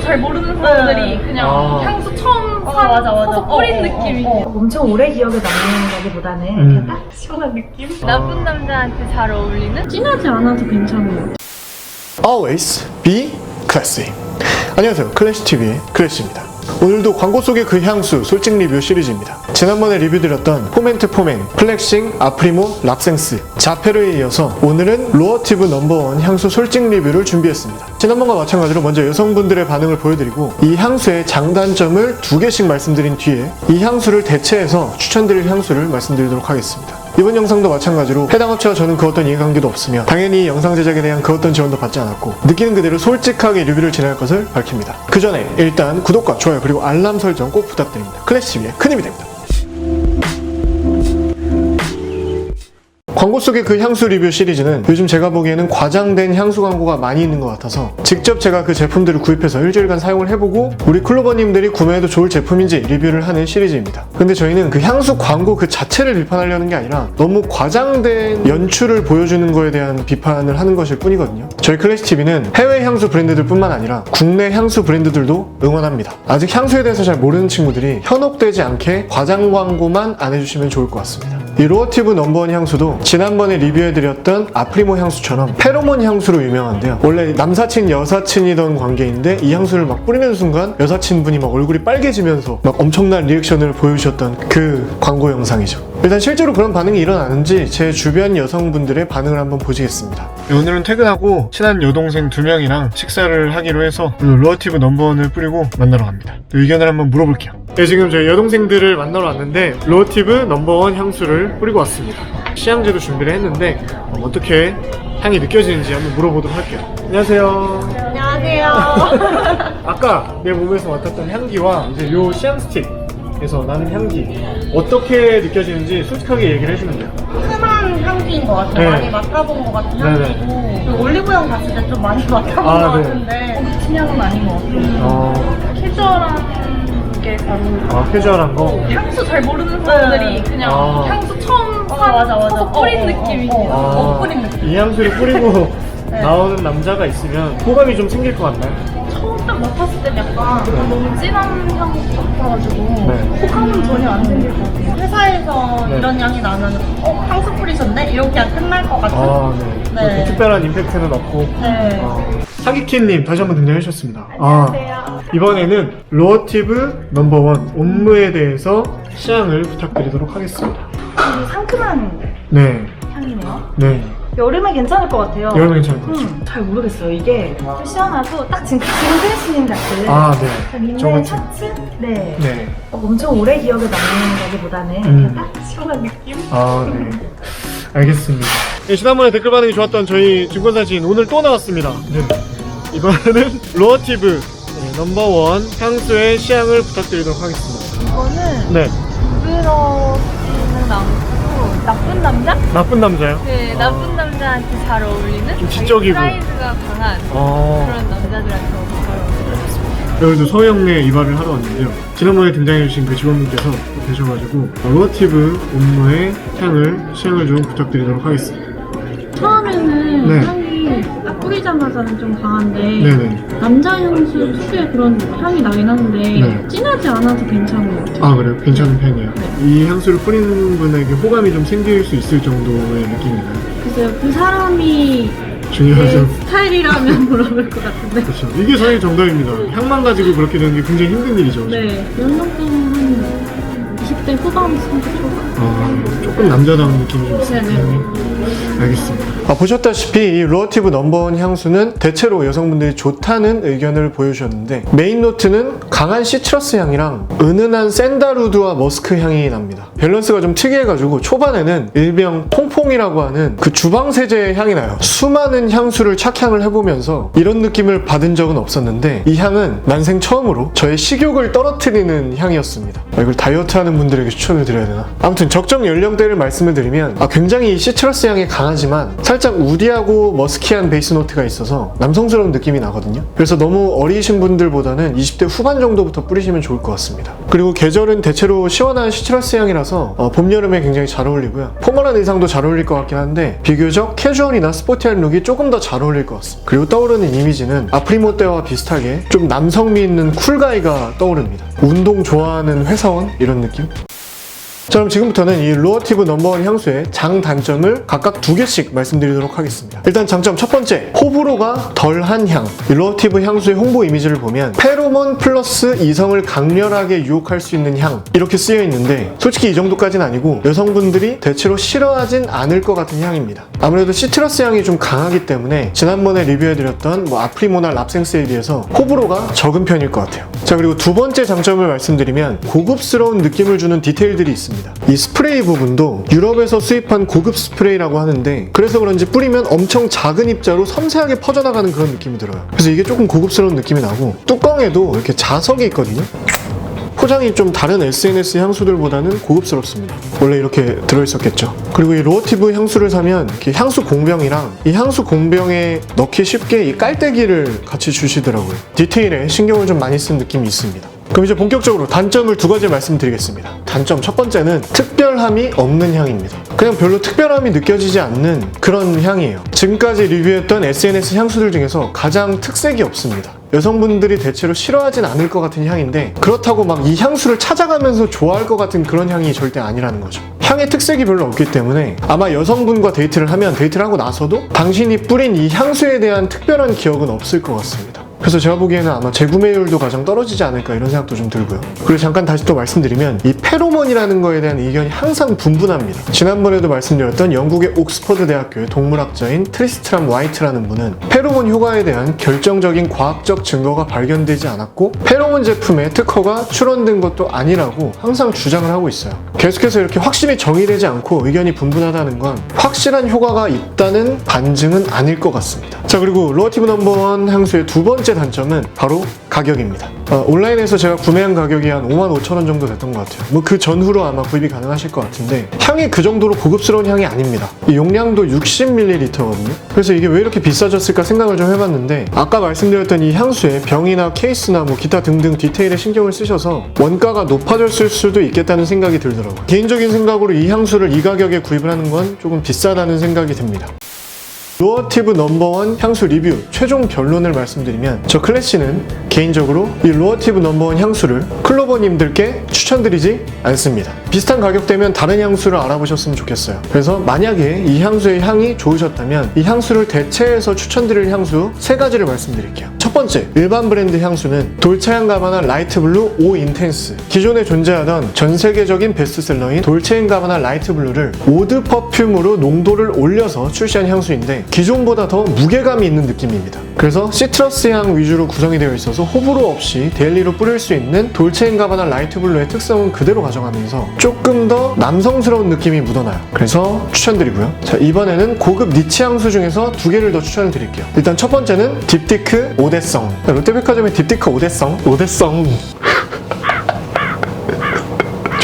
향수 잘 모르는 사람들이 네. 그냥 아. 향수 처음 어, 사, 맞아, 맞아. 사서 뿌린 어, 어, 느낌이 어, 어. 엄청 오래 기억에 남는 거기보다는 음. 그냥 딱 시원한 느낌? 나쁜 남자한테 잘 어울리는 진하지 않아도 괜찮은 것. Always be classy. 안녕하세요. 클래시TV의 클래시입니다. 오늘도 광고 속의 그 향수 솔직 리뷰 시리즈입니다. 지난번에 리뷰드렸던 포멘트 포멘, 플렉싱, 아프리모, 락센스, 자페르에 이어서 오늘은 로어티브 넘버원 향수 솔직 리뷰를 준비했습니다. 지난번과 마찬가지로 먼저 여성분들의 반응을 보여드리고 이 향수의 장단점을 두 개씩 말씀드린 뒤에 이 향수를 대체해서 추천드릴 향수를 말씀드리도록 하겠습니다. 이번 영상도 마찬가지로 해당 업체와 저는 그 어떤 이해관계도 없으며 당연히 영상 제작에 대한 그 어떤 지원도 받지 않았고 느끼는 그대로 솔직하게 리뷰를 진행할 것을 밝힙니다. 그 전에 일단 구독과 좋아요 그리고 알람 설정 꼭 부탁드립니다. 클래시TV의 큰 힘이 됩니다. 광고 속의 그 향수 리뷰 시리즈는 요즘 제가 보기에는 과장된 향수 광고가 많이 있는 것 같아서 직접 제가 그 제품들을 구입해서 일주일간 사용을 해보고 우리 클로버님들이 구매해도 좋을 제품인지 리뷰를 하는 시리즈입니다. 근데 저희는 그 향수 광고 그 자체를 비판하려는 게 아니라 너무 과장된 연출을 보여주는 거에 대한 비판을 하는 것일 뿐이거든요. 저희 클래시TV는 해외 향수 브랜드들 뿐만 아니라 국내 향수 브랜드들도 응원합니다. 아직 향수에 대해서 잘 모르는 친구들이 현혹되지 않게 과장 광고만 안 해주시면 좋을 것 같습니다. 이 로어티브 넘버원 향수도 지난번에 리뷰해드렸던 아프리모 향수처럼 페로몬 향수로 유명한데요. 원래 남사친 여사친이던 관계인데 이 향수를 막 뿌리는 순간 여사친분이 막 얼굴이 빨개지면서 막 엄청난 리액션을 보여주셨던 그 광고 영상이죠. 일단 실제로 그런 반응이 일어나는지 제 주변 여성분들의 반응을 한번 보시겠습니다. 오늘은 퇴근하고 친한 여동생 두 명이랑 식사를 하기로 해서 로어티브 넘버원을 뿌리고 만나러 갑니다. 의견을 한번 물어볼게요. 네, 지금 저희 여동생들을 만나러 왔는데 로어티브 넘버원 향수를 뿌리고 왔습니다. 시향제도 준비를 했는데 어, 어떻게 향이 느껴지는지 한번 물어보도록 할게요. 안녕하세요. 안녕하세요. 아까 내 몸에서 맡았던 향기와 이제 요 시향 스틱 에서 나는 향기 어떻게 느껴지는지 솔직하게 얘기를 해주면 돼요. 흔한 향기인 것 같아요. 네. 많이 맡아본 것 같은 네네. 향기고 그 올리브영 갔을 때 좀 많이 맡아본 아, 것 네. 같은데 미친 향은 아닌 것 같아요. 어, 캐주얼한 게잘 어울려 아, 캐주얼한 거. 향수 잘 모르는 사람들이 네. 그냥 아. 향수 처음 어, 사, 맞아, 맞아. 사서 뿌린 어, 어, 느낌이 어, 어. 아, 못 뿌린 느낌. 이 향수를 뿌리고 네. 나오는 남자가 있으면 호감이 좀 생길 것 같나요? 처음 딱 맡았을 때 약간 너무 진한 향 같아가지고 네. 호감은 전혀 안 생길 것 같아요 회사에서 네. 이런 향이 나면 어 향수 뿌리셨네 이렇게 그냥 끝날 것 같은. 아, 네. 네. 그렇게 특별한 임팩트는 없고. 네. 어. 사기키님 다시 한번 등장해주셨습니다. 아, 이번에는 로어티브 넘버원 옴무에 대해서 시향을 부탁드리도록 하겠습니다. 되게 상큼한 네, 향이네요. 네. 여름에 괜찮을 것 같아요. 여름에 괜찮을 것 같아요. 음, 잘 모르겠어요. 이게 좀 시원하고 딱 지금 크리스님 같은. 아, 네. 저같은. 셔츠? 네. 네. 어, 엄청 오래 기억에 남는 거기보다는 음. 그냥 딱 시원한 느낌? 아, 네. 알겠습니다. 네, 지난번에 댓글 반응이 좋았던 저희 증권사진 오늘 또 나왔습니다. 네. 이번에는 로어티브 네, 넘버원 향수의 시향을 부탁드리도록 하겠습니다. 이거는 네. 부끄럽지는 않고 나쁜 남자? 나쁜 남자요? 네, 나쁜 남자한테 잘 어울리는 좀 지적이고. 사이즈가 강한 어. 그런 남자들한테 잘 어울리는 여기도 서영래 이발을 하러 왔는데요. 지난번에 등장해주신 그 직원분께서 또 계셔가지고 로어티브 옴무의 향을 시향을 좀 부탁드리도록 하겠습니다. 처음에는 네. 향이 딱 뿌리자마자는 좀 강한데 네네. 남자 향수 특유의 그런 향이 나긴 하는데 네. 진하지 않아도 괜찮은 것 같아요. 아 그래요? 괜찮은 편이에요. 이 향수를 뿌리는 분에게 호감이 좀 생길 수 있을 정도의 느낌인가요? 글쎄요, 그 사람이 내 중요하죠. 스타일이라면 물어볼 것 같은데. 그렇죠. 이게 사실 정답입니다. 향만 가지고 그렇게 되는 게 굉장히 힘든 일이죠. 네, 연령대는 한 20대 후반, 30대 초반. 아, 조금 남자다운 느낌이 좀 있어요. 네네. 알겠습니다. 아, 보셨다시피 이 로어티브 넘버원 향수는 대체로 여성분들이 좋다는 의견을 보여주셨는데 메인 노트는 강한 시트러스 향이랑 은은한 샌다루드와 머스크 향이 납니다. 밸런스가 좀 특이해가지고 초반에는 일명 퐁퐁이라고 하는 그 주방 세제의 향이 나요. 수많은 향수를 착향을 해보면서 이런 느낌을 받은 적은 없었는데 이 향은 난생 처음으로 저의 식욕을 떨어뜨리는 향이었습니다. 아, 이걸 다이어트 하는 분들에게 추천을 드려야 되나? 아무튼 적정 연령대를 말씀을 드리면 아, 굉장히 이 시트러스 향이 강하지만 살짝 우디하고 머스키한 베이스 노트가 있어서 남성스러운 느낌이 나거든요. 그래서 너무 어리신 분들보다는 20대 후반 정도부터 뿌리시면 좋을 것 같습니다. 그리고 계절은 대체로 시원한 시트러스 향이라서 어, 봄, 여름에 굉장히 잘 어울리고요. 포멀한 의상도 잘 어울릴 것 같긴 한데 비교적 캐주얼이나 스포티한 룩이 조금 더 잘 어울릴 것 같습니다. 그리고 떠오르는 이미지는 아프리모 때와 비슷하게 좀 남성미 있는 쿨가이가 떠오릅니다. 운동 좋아하는 회사원 이런 느낌? 자 그럼 지금부터는 이 루어티브 넘버원 향수의 장단점을 각각 두 개씩 말씀드리도록 하겠습니다. 일단 장점 첫 번째, 호불호가 덜한 향. 이 루어티브 향수의 홍보 이미지를 보면 페로몬 플러스 이성을 강렬하게 유혹할 수 있는 향 이렇게 쓰여 있는데 솔직히 이 정도까지는 아니고 여성분들이 대체로 싫어하진 않을 것 같은 향입니다. 아무래도 시트러스 향이 좀 강하기 때문에 지난번에 리뷰해드렸던 뭐 아프리모나 랍생스에 비해서 호불호가 적은 편일 것 같아요. 자 그리고 두 번째 장점을 말씀드리면 고급스러운 느낌을 주는 디테일들이 있습니다. 이 스프레이 부분도 유럽에서 수입한 고급 스프레이라고 하는데 그래서 그런지 뿌리면 엄청 작은 입자로 섬세하게 퍼져나가는 그런 느낌이 들어요. 그래서 이게 조금 고급스러운 느낌이 나고 뚜껑에도 이렇게 자석이 있거든요. 포장이 좀 다른 SNS 향수들보다는 고급스럽습니다. 원래 이렇게 들어있었겠죠. 그리고 이 로어티브 향수를 사면 향수 공병이랑 이 향수 공병에 넣기 쉽게 이 깔때기를 같이 주시더라고요. 디테일에 신경을 좀 많이 쓴 느낌이 있습니다. 그럼 이제 본격적으로 단점을 두 가지 말씀드리겠습니다. 단점 첫 번째는 특별함이 없는 향입니다. 그냥 별로 특별함이 느껴지지 않는 그런 향이에요. 지금까지 리뷰했던 SNS 향수들 중에서 가장 특색이 없습니다. 여성분들이 대체로 싫어하진 않을 것 같은 향인데 그렇다고 막 이 향수를 찾아가면서 좋아할 것 같은 그런 향이 절대 아니라는 거죠. 향의 특색이 별로 없기 때문에 아마 여성분과 데이트를 하면 데이트를 하고 나서도 당신이 뿌린 이 향수에 대한 특별한 기억은 없을 것 같습니다. 그래서 제가 보기에는 아마 재구매율도 가장 떨어지지 않을까 이런 생각도 좀 들고요. 그리고 잠깐 다시 또 말씀드리면 이 페로몬이라는 거에 대한 의견이 항상 분분합니다. 지난번에도 말씀드렸던 영국의 옥스퍼드 대학교의 동물학자인 트리스트람 와이트라는 분은 페로몬 효과에 대한 결정적인 과학적 증거가 발견되지 않았고 페로몬 제품의 특허가 출원된 것도 아니라고 항상 주장을 하고 있어요. 계속해서 이렇게 확실히 정의되지 않고 의견이 분분하다는 건 확실한 효과가 있다는 반증은 아닐 것 같습니다. 자 그리고 로어티브 넘버원 향수의 두 번째 단점은 바로 가격입니다. 어, 온라인에서 제가 구매한 가격이 한 5만 5천 원 정도 됐던 것 같아요. 뭐 그 전후로 아마 구입이 가능하실 것 같은데 향이 그 정도로 고급스러운 향이 아닙니다. 이 용량도 60ml거든요. 그래서 이게 왜 이렇게 비싸졌을까 생각을 좀 해봤는데 아까 말씀드렸던 이 향수에 병이나 케이스나 뭐 기타 등등 디테일에 신경을 쓰셔서 원가가 높아졌을 수도 있겠다는 생각이 들더라고요. 개인적인 생각으로 이 향수를 이 가격에 구입을 하는 건 조금 비싸다는 생각이 듭니다. 로어티브 넘버원 향수 리뷰 최종 결론을 말씀드리면 저 클래시는 개인적으로 이 로어티브 넘버원 향수를 클로버님들께 추천드리지 않습니다. 비슷한 가격대면 다른 향수를 알아보셨으면 좋겠어요. 그래서 만약에 이 향수의 향이 좋으셨다면 이 향수를 대체해서 추천드릴 향수 세 가지를 말씀드릴게요. 첫 번째, 일반 브랜드 향수는 돌체앤 가바나 라이트 블루 오 인텐스. 기존에 존재하던 전 세계적인 베스트셀러인 돌체앤 가바나 라이트 블루를 오드 퍼퓸으로 농도를 올려서 출시한 향수인데 기존보다 더 무게감이 있는 느낌입니다. 그래서 시트러스 향 위주로 구성이 되어 있어서 호불호 없이 데일리로 뿌릴 수 있는 돌체앤 가바나 라이트 블루의 특성은 그대로 가져가면서 조금 더 남성스러운 느낌이 묻어나요. 그래서 추천드리고요. 자, 이번에는 고급 니치 향수 중에서 두 개를 더 추천을 드릴게요. 일단 첫 번째는 딥티크 오대성. 롯데백화점의 딥티크 오대성. 오대성.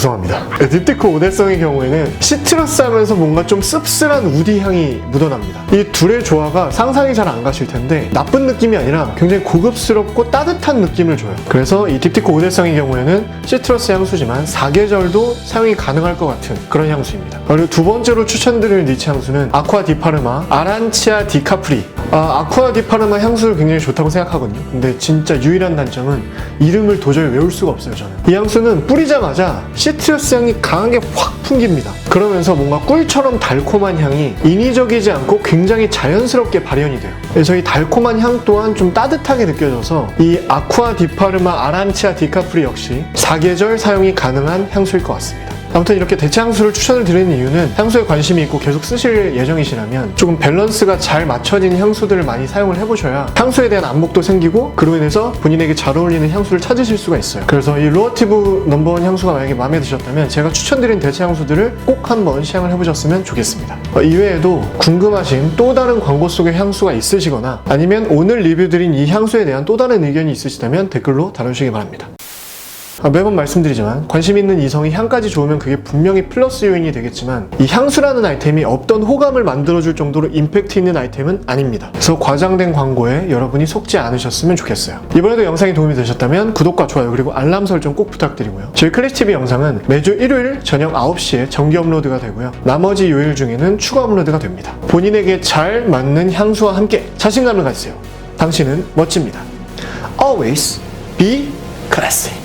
죄송합니다. 딥티크 오대성의 경우에는 시트러스 하면서 뭔가 좀 씁쓸한 우디 향이 묻어납니다. 이 둘의 조화가 상상이 잘 안 가실 텐데 나쁜 느낌이 아니라 굉장히 고급스럽고 따뜻한 느낌을 줘요. 그래서 이 딥티크 오대성의 경우에는 시트러스 향수지만 사계절도 사용이 가능할 것 같은 그런 향수입니다. 그리고 두 번째로 추천드릴 니치 향수는 아쿠아 디파르마 아란치아 디카프리 아, 아쿠아 디파르마 향수를 굉장히 좋다고 생각하거든요. 근데 진짜 유일한 단점은 이름을 도저히 외울 수가 없어요, 저는. 이 향수는 뿌리자마자 시트러스 향이 강하게 확 풍깁니다. 그러면서 뭔가 꿀처럼 달콤한 향이 인위적이지 않고 굉장히 자연스럽게 발현이 돼요. 그래서 이 달콤한 향 또한 좀 따뜻하게 느껴져서 이 아쿠아 디파르마 아란치아 디카프리 역시 사계절 사용이 가능한 향수일 것 같습니다. 아무튼 이렇게 대체 향수를 추천을 드리는 이유는 향수에 관심이 있고 계속 쓰실 예정이시라면 조금 밸런스가 잘 맞춰진 향수들을 많이 사용을 해보셔야 향수에 대한 안목도 생기고 그로 인해서 본인에게 잘 어울리는 향수를 찾으실 수가 있어요. 그래서 이 로어티브 넘버원 향수가 만약에 마음에 드셨다면 제가 추천드린 대체 향수들을 꼭 한번 시향을 해보셨으면 좋겠습니다. 어, 이외에도 궁금하신 또 다른 광고 속의 향수가 있으시거나 아니면 오늘 리뷰드린 이 향수에 대한 또 다른 의견이 있으시다면 댓글로 달아주시기 바랍니다. 아, 매번 말씀드리지만 관심 있는 이성이 향까지 좋으면 그게 분명히 플러스 요인이 되겠지만 이 향수라는 아이템이 없던 호감을 만들어줄 정도로 임팩트 있는 아이템은 아닙니다. 그래서 과장된 광고에 여러분이 속지 않으셨으면 좋겠어요. 이번에도 영상이 도움이 되셨다면 구독과 좋아요 그리고 알람 설정 꼭 부탁드리고요. 저희 클래시TV 영상은 매주 일요일 저녁 9시에 정기 업로드가 되고요. 나머지 요일 중에는 추가 업로드가 됩니다. 본인에게 잘 맞는 향수와 함께 자신감을 가지세요. 당신은 멋집니다. Always be classy.